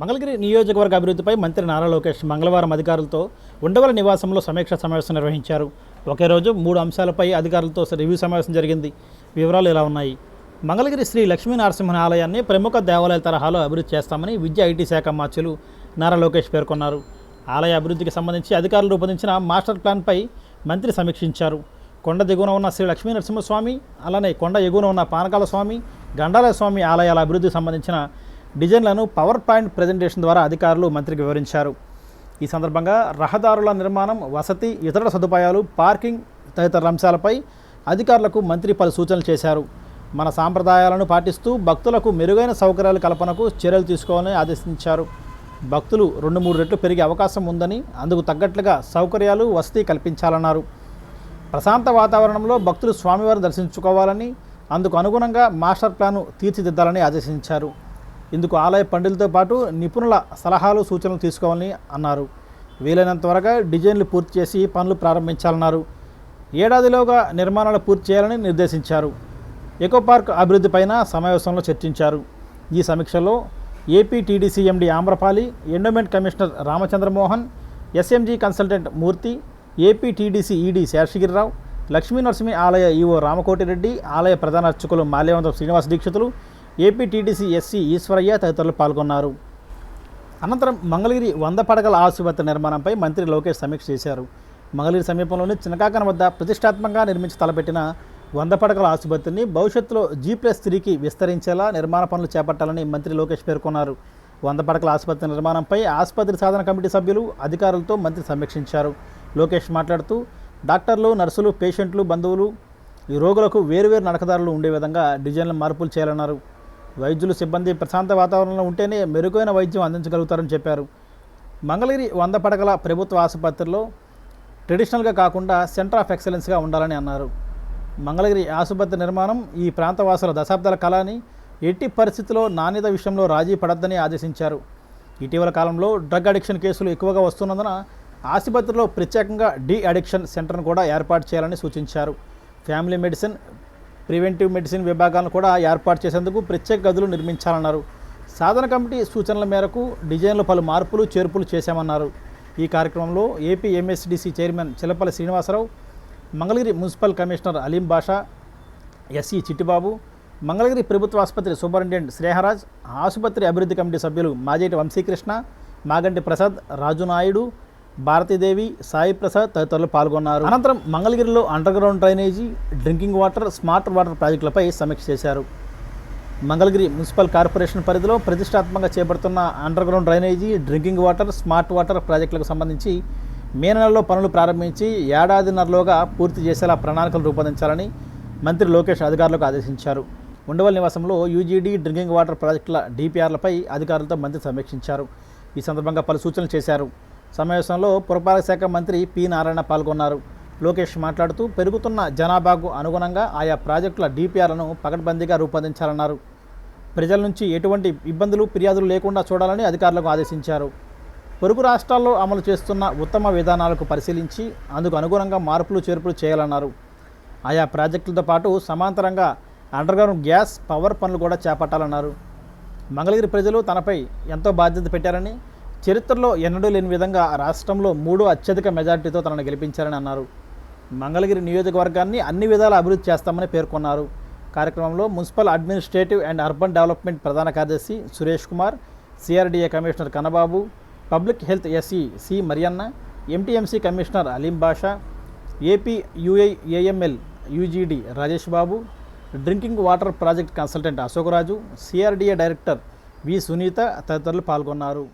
మంగళగిరి నియోజకవర్గ అభివృద్ధిపై మంత్రి నారా లోకేష్ మంగళవారం అధికారులతో ఉండవల నివాసంలో సమీక్ష సమావేశం నిర్వహించారు. ఒకే రోజు మూడు అంశాలపై అధికారులతో రివ్యూ సమావేశం జరిగింది. వివరాలు ఇలా ఉన్నాయి? మంగళగిరి శ్రీ లక్ష్మీ నరసింహన్ ఆలయాన్ని ప్రముఖ దేవాలయాల తరహాలో అభివృద్ధి చేస్తామని విద్యా ఐటీ శాఖ మార్చులు నారా లోకేష్ పేర్కొన్నారు. ఆలయ అభివృద్ధికి సంబంధించి అధికారులు రూపొందించిన మాస్టర్ ప్లాన్పై మంత్రి సమీక్షించారు. కొండ దిగువన ఉన్న శ్రీ లక్ష్మీ నరసింహస్వామి అలానే కొండ ఎగువన ఉన్న పానకాల స్వామి గండాల స్వామి ఆలయాల అభివృద్ధికి సంబంధించిన డిజైన్లను పవర్ పాయింట్ ప్రజెంటేషన్ ద్వారా అధికారులు మంత్రికి వివరించారు. ఈ సందర్భంగా రహదారుల నిర్మాణం వసతి ఇతర సదుపాయాలు పార్కింగ్ తదితర అంశాలపై అధికారులకు మంత్రి పలు సూచనలు చేశారు. మన సాంప్రదాయాలను పాటిస్తూ భక్తులకు మెరుగైన సౌకర్యాల కల్పనకు చర్యలు తీసుకోవాలని ఆదేశించారు. భక్తులు రెండు మూడు రెట్లు పెరిగే అవకాశం ఉందని అందుకు తగ్గట్లుగా సౌకర్యాలు వసతి కల్పించాలన్నారు. ప్రశాంత వాతావరణంలో భక్తులు స్వామివారిని దర్శించుకోవాలని అందుకు అనుగుణంగా మాస్టర్ ప్లాను తీర్చిదిద్దాలని ఆదేశించారు. ఇందుకు ఆలయ పండితులతో పాటు నిపుణుల సలహాలు సూచనలు తీసుకోవాలని అన్నారు. వీలైనంత త్వరగా డిజైన్లు పూర్తి చేసి పనులు ప్రారంభించాలన్నారు. ఏడాదిలోగా నిర్మాణాలు పూర్తి చేయాలని నిర్దేశించారు. ఎకో పార్క్ అభివృద్ధిపైన సమావేశంలో చర్చించారు. ఈ సమీక్షలో AP TDC MD Amrapali endowment commissioner Ramachandramohan SMG consultant Murthy AP TDC ED Seshagirirao Lakshmi Narasimha ఆలయ ఈవో రామకోటిరెడ్డి ఆలయ ప్రధాన అర్చకులు మాల్యవంతం శ్రీనివాస దీక్షితులు ఏపీటీడీసీ ఎస్సీ ఈశ్వరయ్య తదితరులు పాల్గొన్నారు. అనంతరం మంగళగిరి వంద పడగల ఆసుపత్రి నిర్మాణంపై మంత్రి లోకేష్ సమీక్ష చేశారు. మంగళగిరి సమీపంలోని చినకాకన వద్ద ప్రతిష్టాత్మకంగా నిర్మించి తలపెట్టిన వంద పడకల ఆసుపత్రిని భవిష్యత్తులో జీ ప్లస్ త్రీకి విస్తరించేలా నిర్మాణ పనులు చేపట్టాలని మంత్రి లోకేష్ పేర్కొన్నారు. వంద పడకల ఆసుపత్రి నిర్మాణంపై ఆసుపత్రి సాధన కమిటీ సభ్యులు అధికారులతో మంత్రి సమీక్షించారు. లోకేష్ మాట్లాడుతూ డాక్టర్లు నర్సులు పేషెంట్లు బంధువులు ఈ రోగులకు వేరువేరు నడకదారులు ఉండే విధంగా డిజైన్ల మార్పులు చేయాలన్నారు. వైద్యులు సిబ్బంది ప్రశాంత వాతావరణంలో ఉంటేనే మెరుగైన వైద్యం అందించగలుగుతారని చెప్పారు. మంగళగిరి వంద పడకల ప్రభుత్వ ఆసుపత్రిలో ట్రెడిషనల్గా కాకుండా సెంటర్ ఆఫ్ ఎక్సలెన్స్గా ఉండాలని అన్నారు. మంగళగిరి ఆసుపత్రి నిర్మాణం ఈ ప్రాంతవాసుల దశాబ్దాల కళ అని ఎట్టి పరిస్థితిలో నాణ్యత విషయంలో రాజీ పడద్దని ఆదేశించారు. ఇటీవల కాలంలో డ్రగ్ అడిక్షన్ కేసులు ఎక్కువగా వస్తున్నందున ఆసుపత్రిలో ప్రత్యేకంగా డి అడిక్షన్ సెంటర్ను కూడా ఏర్పాటు చేయాలని సూచించారు. ఫ్యామిలీ మెడిసిన్ ప్రివెంటివ్ మెడిసిన్ విభాగాలను కూడా ఏర్పాటు చేసేందుకు ప్రత్యేక గదులు నిర్మించాలన్నారు. సాధన కమిటీ సూచనల మేరకు డిజైన్లో పలు మార్పులు చేర్పులు చేశామన్నారు. ఈ కార్యక్రమంలో AP MSDC chairman Chilapalli Srinivasarao Mangalagiri municipal commissioner Aleem Basha SE Chittibabu Mangalagiri ప్రభుత్వ ఆసుపత్రి సూపరింటెండెంట్ శ్రేహరాజ్ ఆసుపత్రి అభివృద్ధి కమిటీ సభ్యులు మాజేటి వంశీకృష్ణ మాగంటి ప్రసాద్ రాజు నాయుడు భారతీదేవి సాయి ప్రసాద్ తదితరులు పాల్గొన్నారు. అనంతరం మంగళగిరిలో underground drainage drinking water smart water ప్రాజెక్టులపై సమీక్ష చేశారు. మంగళగిరి మున్సిపల్ కార్పొరేషన్ పరిధిలో ప్రతిష్టాత్మకంగా చేపడుతున్న underground drainage drinking water smart water ప్రాజెక్టులకు సంబంధించి మే నెలలో పనులు ప్రారంభించి ఏడాదిన్నరలోగా పూర్తి చేసేలా ప్రణాళికలు రూపొందించాలని మంత్రి లోకేష్ అధికారులకు ఆదేశించారు. ఉండవల్ నివాసంలో యూజీడీ డ్రింకింగ్ వాటర్ ప్రాజెక్టుల డిపిఆర్లపై అధికారులతో మంత్రి సమీక్షించారు. ఈ సందర్భంగా పలు సూచనలు చేశారు. సమావేశంలో పురపాలక శాఖ మంత్రి పి నారాయణ పాల్గొన్నారు. లోకేష్ మాట్లాడుతూ పెరుగుతున్న జనాభాకు అనుగుణంగా ఆయా ప్రాజెక్టుల డిపిఆర్లను పకడ్బందీగా రూపొందించాలన్నారు. ప్రజల నుంచి ఎటువంటి ఇబ్బందులు ఫిర్యాదులు లేకుండా చూడాలని అధికారులకు ఆదేశించారు. పొరుగు రాష్ట్రాల్లో అమలు చేస్తున్న ఉత్తమ విధానాలకు పరిశీలించి అందుకు అనుగుణంగా మార్పులు చేర్పులు చేయాలన్నారు. ఆయా ప్రాజెక్టులతో పాటు సమాంతరంగా అండర్గ్రౌండ్ గ్యాస్ పవర్ పనులు కూడా చేపట్టాలన్నారు. మంగళగిరి ప్రజలు తనపై ఎంతో బాధ్యత పెట్టారని చరిత్రలో ఎన్నడూ లేని విధంగా రాష్ట్రంలో మూడో అత్యధిక మెజార్టీతో తనను గెలిపించారని అన్నారు. మంగళగిరి నియోజకవర్గాన్ని అన్ని విధాలు అభివృద్ధి చేస్తామని పేర్కొన్నారు. కార్యక్రమంలో municipal administrative and urban development ప్రధాన కార్యదర్శి Suresh Kumar CRDA commissioner Kanababu public health SE C Marianna MTMC commissioner Aleem Basha AP UI AML UGD Rajesh Babu drinking water project consultant Ashokaraju CRDA director V Sunitha తదితరులు పాల్గొన్నారు.